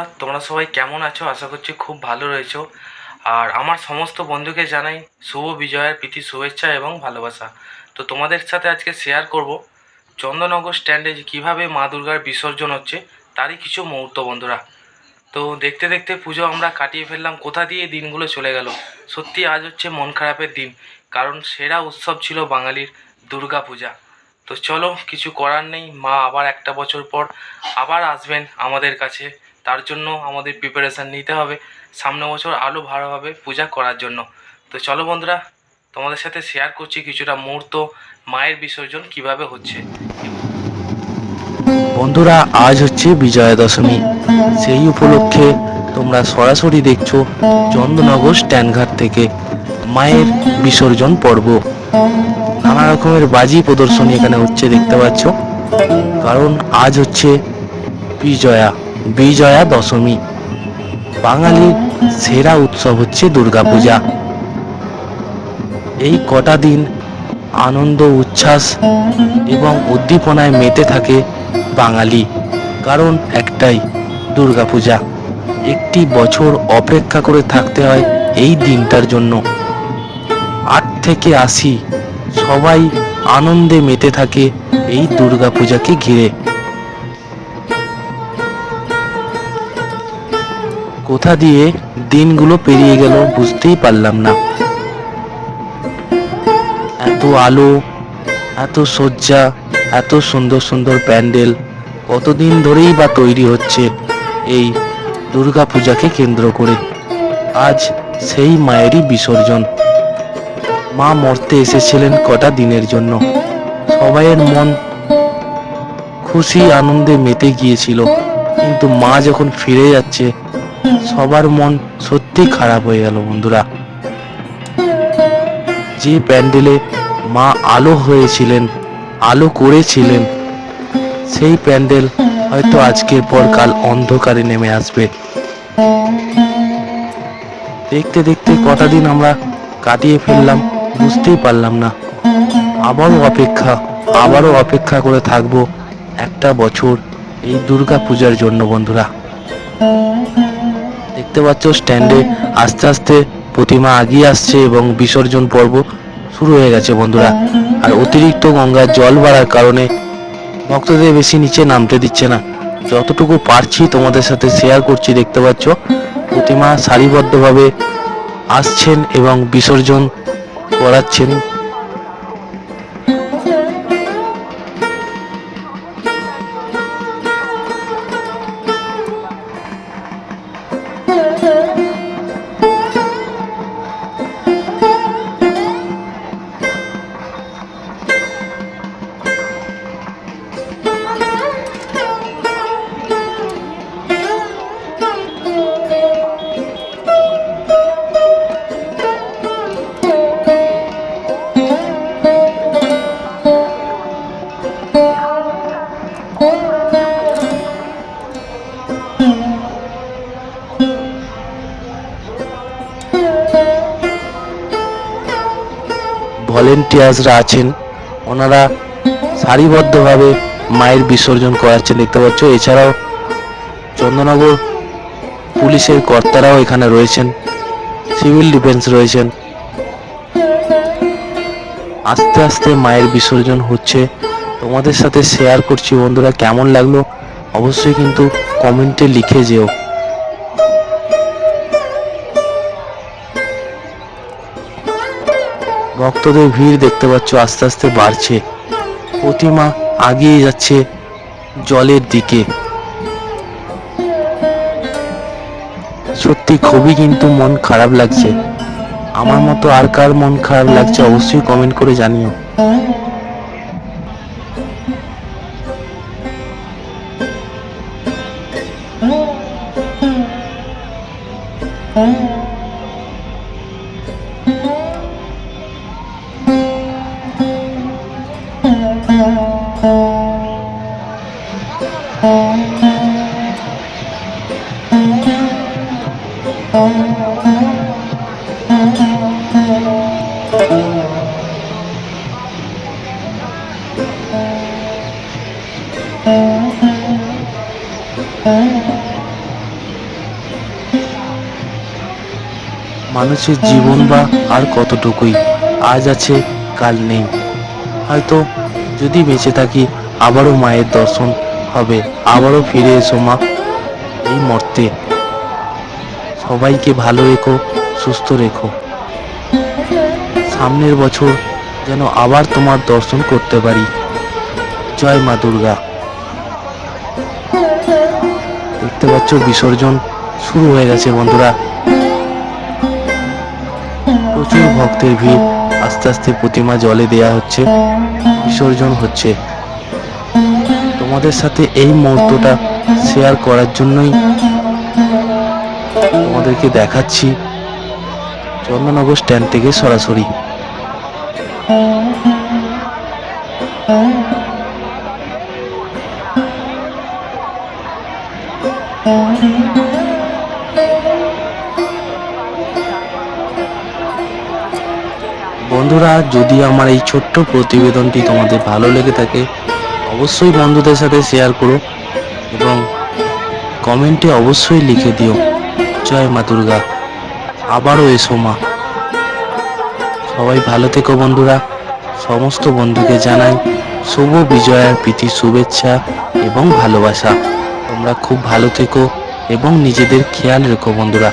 বন্ধুরা তোমরা সবাই কেমন আছো? আশা করছি খুব ভালো রয়েছো। আর আমার সমস্ত বন্ধুকে জানাই শুভ বিজয়ের প্রীতি, শুভেচ্ছা এবং ভালোবাসা। তো তোমাদের সাথে আজকে শেয়ার করব চন্দননগর স্ট্যান্ডে কীভাবে মা দুর্গার বিসর্জন হচ্ছে, তারই কিছু মুহূর্ত বন্ধুরা। তো দেখতে দেখতে পুজো আমরা কাটিয়ে ফেললাম, কোথা দিয়ে দিনগুলো চলে গেল? সত্যি আজ হচ্ছে মন খারাপের দিন, কারণ সেরা উৎসব ছিল বাঙালির দুর্গা পূজা। তো চলো, কিছু করার নেই, মা আবার একটা বছর পর আবার আসবেন আমাদের কাছে। তার জন্য আমাদের প্রিপারেশান নিতে হবে। সামনে বছর আরও ভালোভাবে পূজা করার জন্য। তো চলো বন্ধুরা, তোমাদের সাথে শেয়ার করছি কিছুটা মুহূর্ত, মায়ের বিসর্জন কীভাবে হচ্ছে। বন্ধুরা, আজ হচ্ছে বিজয়া দশমী। সেই উপলক্ষে তোমরা সরাসরি দেখছ চন্দ্রনগর স্ট্যান্ডঘাট থেকে মায়ের বিসর্জন পর্ব। নানা রকমের বাজি প্রদর্শনী এখানে হচ্ছে দেখতে পাচ্ছ। কারণ আজ হচ্ছে বিজয়া। বিজয়া দশমী। বাঙালির সেরা উৎসব হচ্ছে দুর্গাপূজা। এই কটা দিন আনন্দ, উচ্ছ্বাস এবং উদ্দীপনায় মেতে থাকে বাঙালি। কারণ একটাই, দুর্গাপূজা। একটি বছর অপেক্ষা করে থাকতে হয় এই দিনটার জন্য। আট থেকে আশি, সবাই আনন্দে মেতে থাকে এই দুর্গাপূজাকে ঘিরে। কোথা দিয়ে দিনগুলো পেরিয়ে গেল বুঝতেই পারলাম না। এত আলো, এত সজ্জা এত সুন্দর সুন্দর প্যান্ডেল, কতদিন ধরেই বা তৈরি হচ্ছে এই দুর্গাপূজাকে কেন্দ্র করে। আজ সেই মায়েরই বিসর্জন। মা মরতে এসেছিলেন কটা দিনের জন্য। সবাইয়ের মন খুশি, আনন্দে মেতে গিয়েছিল। কিন্তু মা যখন ফিরে যাচ্ছে সবার মন সত্যি খারাপ হয়ে গেল, বন্ধুরা। যে প্যান্ডেলে মা আলো হয়েছিলেন, আলো করেছিলেন, সেই প্যান্ডেল হয়তো আজকের পর কাল অন্ধকারে নেমে আসবে। দেখতে দেখতে কটা দিন আমরা কাটিয়ে ফেললাম, বুঝতেই পারলাম না। আবারও অপেক্ষা আবারও অপেক্ষা করে থাকব একটা বছর এই দুর্গা পূজার জন্য, বন্ধুরা। দেখতে পাচ্ছ স্ট্যান্ডে আস্তে আস্তে প্রতিমা আগিয়ে আসছে এবং বিসর্জন পর্ব শুরু হয়ে গেছে, বন্ধুরা। আর অতিরিক্ত গঙ্গার জল বাড়ার কারণে ভক্তদের বেশি নিচে নামতে দিচ্ছে না। যতটুকু পারছি তোমাদের সাথে শেয়ার করছি, দেখতে পাচ্ছ, প্রতিমা সারিবদ্ধভাবে আসছেন এবং বিসর্জন করাচ্ছেন। ভলেন্টিয়ার্সরা আছেন, ওনারা সারিবদ্ধভাবে মায়ের বিসর্জন করাচ্ছেন দেখতে পাচ্ছ। এছাড়াও চন্দ্রনগর পুলিশের কর্তারাও এখানে রয়েছেন, সিভিল ডিফেন্স রয়েছেন। আস্তে আস্তে মায়ের বিসর্জন হচ্ছে। তোমাদের সাথে শেয়ার করছি বন্ধুরা, কেমন লাগল? অবশ্যই কিন্তু কমেন্টে লিখে যেও। ভক্তদের ভিড় দেখতে পাচ্ছ, আস্তে আস্তে বাড়ছে। প্রতিমা আগিয়ে যাচ্ছে জলের দিকে। সত্যি খুবই কিন্তু মন খারাপ লাগছে। আমার মতো আর কার মন খারাপ লাগছে অবশ্যই কমেন্ট করে জানিও। Mm-hmm. মানুষের জীবন বা আর কতটুকুই আজ আছে, কাল নেই। হয়তো যদি বেঁচে থাকি, আবারও মায়ের দর্শন হবে, আবারও ফিরে এসো মা। এই মর্তে সবাইকে ভালো রেখো, সুস্থ রেখো। সামনের বছর যেন আবার তোমার দর্শন করতে পারি। জয় মা দুর্গা। দেখতে পাচ্ছ বিসর্জন শুরু হয়ে গেছে বন্ধুরা। প্রচুর ভক্তের ভিড়, আস্তে আস্তে প্রতিমা জলে দেয়া হচ্ছে, বিসর্জন হচ্ছে। তোমাদের সাথে এই মুহূর্তটা শেয়ার করার জন্যই তোমাদেরকে দেখাচ্ছি চন্দননগর স্ট্যান্ড থেকে সরাসরি। বন্ধুরা, যদি আমার এই ছোট্ট প্রতিবেদনটি তোমাদের ভালো লেগে থাকে, অবশ্যই বন্ধুদের সাথে শেয়ার করো এবং কমেন্টে অবশ্যই লিখে দিও। জয় মা দুর্গা। আবারও এসো মা। সবাই ভালো থেকো বন্ধুরা। সমস্ত বন্ধুকে জানাই শুভ বিজয়ার প্রীতি, শুভেচ্ছা এবং ভালোবাসা। তোমরা খুব ভালো থেকো এবং নিজেদের খেয়াল রেখো বন্ধুরা।